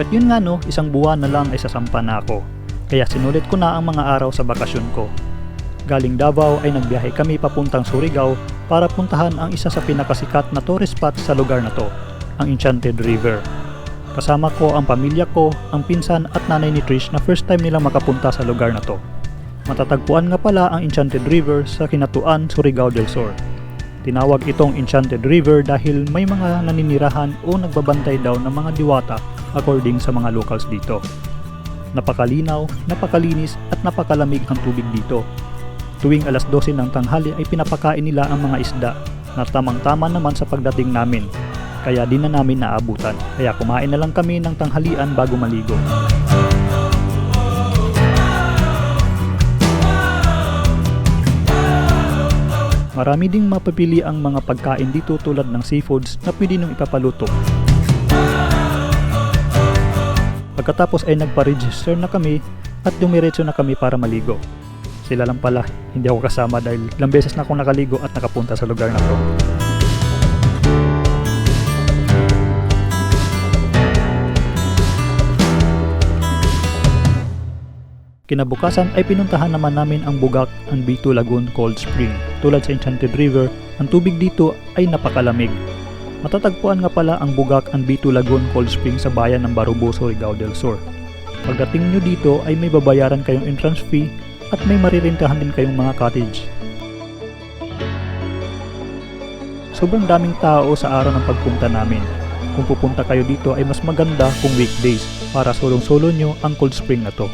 At yun nga no, isang buwan na lang ay sasampa na ako. Kaya sinulit ko na ang mga araw sa bakasyon ko. Galing Davao ay nagbiyahe kami papuntang Surigao para puntahan ang isa sa pinakasikat na tourist spot sa lugar na to, ang Enchanted River. Kasama ko ang pamilya ko, ang pinsan at nanay ni Trish na first time nilang makapunta sa lugar na to. Matatagpuan nga pala ang Enchanted River sa Kinatuan, Surigao del Sur. Tinawag itong Enchanted River dahil may mga naninirahan o nagbabantay daw ng mga diwata according sa mga locals dito. Napakalinaw, napakalinis at napakalamig ang tubig dito. Tuwing alas 12 ng tanghali ay pinapakain nila ang mga isda na tamang-tama naman sa pagdating namin. Kaya di na namin naabutan. Kaya kumain na lang kami ng tanghalian bago maligo. Marami ding mapipili ang mga pagkain dito tulad ng seafoods na pwede nung ipapaluto. Pagkatapos ay nagpa-register na kami at dumiretso na kami para maligo. Sila lang pala, hindi ako kasama dahil ilang beses na akong nakaligo at nakapunta sa lugar na to. Kinabukasan ay pinuntahan naman namin ang Bugak and B2 Lagoon Cold Spring. Tulad sa Enchanted River, ang tubig dito ay napakalamig. Matatagpuan nga pala ang Bugak and B2 Lagoon Cold Spring sa bayan ng Barubo, Surigao del Sur. Pagdating nyo dito ay may babayaran kayong entrance fee at may maririntahan din kayong mga cottage. Sobrang daming tao sa araw ng pagpunta namin. Kung pupunta kayo dito ay mas maganda kung weekdays para solong-solo nyo ang cold spring na to.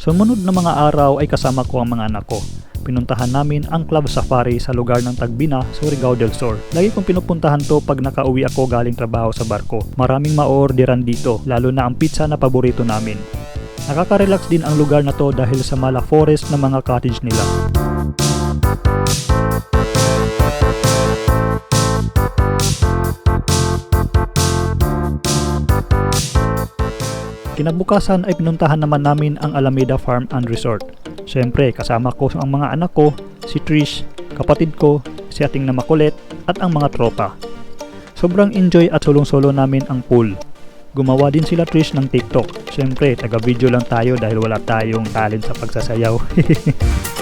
Sumunod na mga araw ay kasama ko ang mga anak ko. Pinuntahan namin ang Club Safari sa lugar ng Tagbina, Surigao del Sur. Lagi kong pinupuntahan to pag nakauwi ako galing trabaho sa barko. Maraming ma-orderan dito, lalo na ang pizza na paborito namin. Nakaka-relax din ang lugar na to dahil sa mala forest na mga cottage nila. Kinabukasan ay pinuntahan naman namin ang Alameda Farm and Resort. Siyempre, kasama ko ang mga anak ko, si Trish, kapatid ko, si ating na makulit, at ang mga tropa. Sobrang enjoy at sulong-solo namin ang pool. Gumawa din sila Trish ng TikTok. Siyempre, taga-video lang tayo dahil wala tayong talent sa pagsasayaw.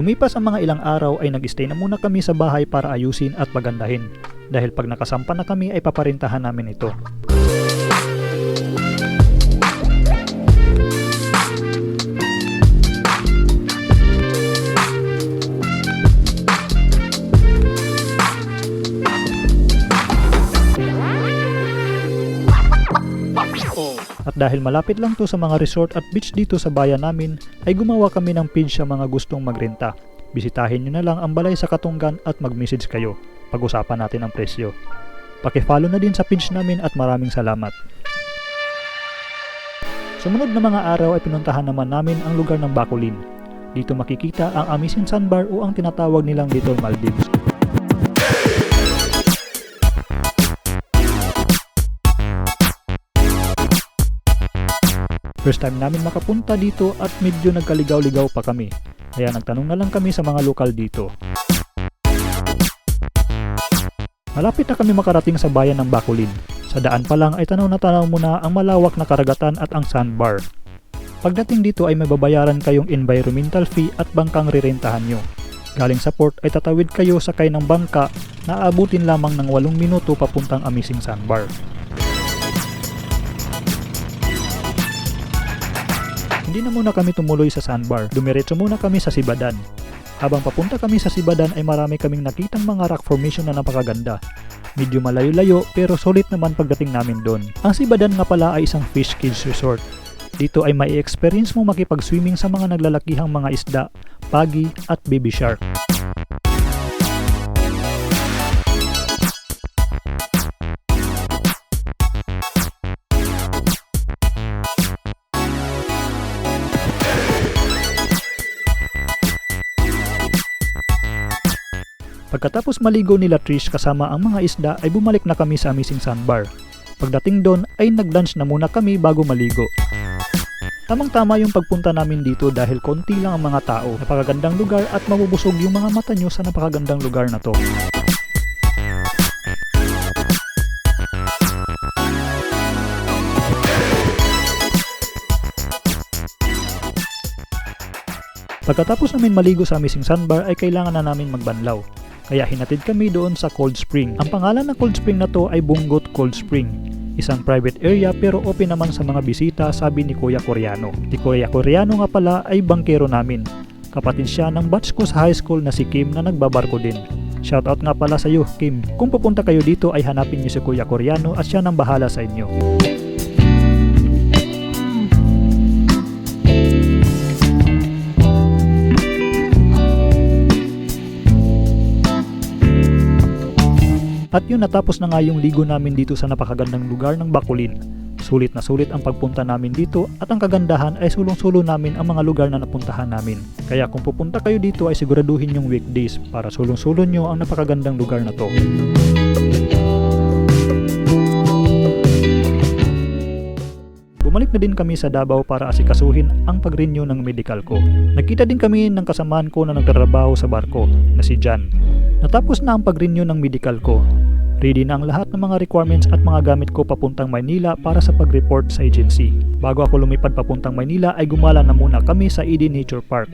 Lumipas ang mga ilang araw ay nag-stay na muna kami sa bahay para ayusin at pagandahin. Dahil pag nakasampa na kami ay paparintahan namin ito. At dahil malapit lang to sa mga resort at beach dito sa bayan namin, ay gumawa kami ng page sa mga gustong magrenta. Bisitahin nyo na lang ang balay sa Katunggan at mag-message kayo. Pag-usapan natin ang presyo. Pakifollow na din sa page namin at maraming salamat. Sumunod na mga araw ay pinuntahan naman namin ang lugar ng Bacolin. Dito makikita ang Amisin Sandbar o ang tinatawag nilang Little Maldives. First time namin makapunta dito at medyo nagkaligaw-ligaw pa kami. Kaya nagtanong na lang kami sa mga lokal dito. Malapit na kami makarating sa bayan ng Bacolin. Sa daan pa lang ay tanaw na tanaw mo na ang malawak na karagatan at ang sandbar. Pagdating dito ay may babayaran kayong environmental fee at bangkang rirentahan nyo. Galing sa port ay tatawid kayo sakay ng bangka na aabutin lamang ng 8 minuto papuntang Amazing Sandbar. Hindi na muna kami tumuloy sa sandbar, dumiretso muna kami sa Sibadan. Habang papunta kami sa Sibadan ay marami kaming nakitang mga rock formation na napakaganda. Medyo malayo-layo pero solid naman pagdating namin doon. Ang Sibadan nga pala ay isang fish cage resort. Dito ay mai experience mo makipag-swimming sa mga naglalakihang mga isda, pagi at baby shark. Pagkatapos maligo nila Trish kasama ang mga isda ay bumalik na kami sa Amazing Sandbar. Pagdating doon ay nag-lunch na muna kami bago maligo. Tamang-tama yung pagpunta namin dito dahil konti lang ang mga tao, napakagandang lugar at mabubusog yung mga mata nyo sa napakagandang lugar na to. Pagkatapos namin maligo sa Amazing Sandbar ay kailangan na namin magbanlaw. Kaya hinatid kami doon sa Cold Spring. Ang pangalan ng Cold Spring na to ay Bungot Cold Spring. Isang private area pero open naman sa mga bisita sabi ni Kuya Koreano. Si Kuya Koreano nga pala ay bangkero namin. Kapatid siya ng batch ko sa high school na si Kim na nagbabarko din. Shoutout nga pala sa iyo, Kim. Kung pupunta kayo dito ay hanapin niyo si Kuya Koreano at siya nang bahala sa inyo. At yun natapos na nga yung ligo namin dito sa napakagandang lugar ng Bakulin. Sulit na sulit ang pagpunta namin dito at ang kagandahan ay sulong-sulo namin ang mga lugar na napuntahan namin. Kaya kung pupunta kayo dito ay siguraduhin yung weekdays para sulong-sulo nyo ang napakagandang lugar na to. Bumalik na din kami sa Davao para asikasuhin ang pag-renew ng medical ko. Nagkita din kami ng kasamaan ko na nagtatrabaho sa barko na si Jan. Natapos na ang pag-renew ng medical ko. Ready na ang lahat ng mga requirements at mga gamit ko papuntang Maynila para sa pag-report sa agency. Bago ako lumipad papuntang Maynila ay gumala na muna kami sa Eden Nature Park.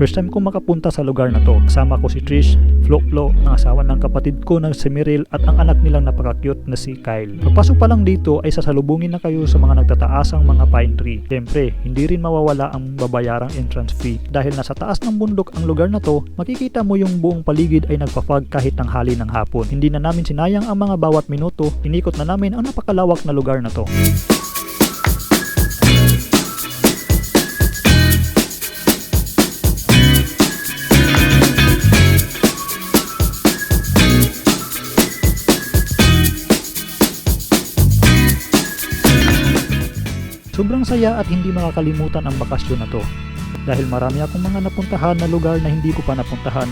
First time ko makapunta sa lugar na to. Kasama ko si Trish, Flo Flo, ang asawa ng kapatid ko na si Miril at ang anak nilang napaka-cute na si Kyle. Pagpasok pa lang dito ay sasalubungin na kayo sa mga nagtataasang mga pine tree. Siyempre, hindi rin mawawala ang babayarang entrance fee. Dahil nasa taas ng bundok ang lugar na to, makikita mo yung buong paligid ay nagpa-fog kahit ang hali ng hapon. Hindi na namin sinayang ang mga bawat minuto, inikot na namin ang napakalawak na lugar na to. Sobrang saya at hindi makakalimutan ang bakasyon na to. Dahil marami akong mga napuntahan na lugar na hindi ko pa napuntahan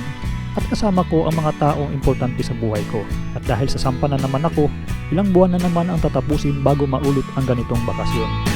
at kasama ko ang mga taong importante sa buhay ko. At dahil sa sampa na naman ako, ilang buwan na naman ang tatapusin bago maulit ang ganitong bakasyon.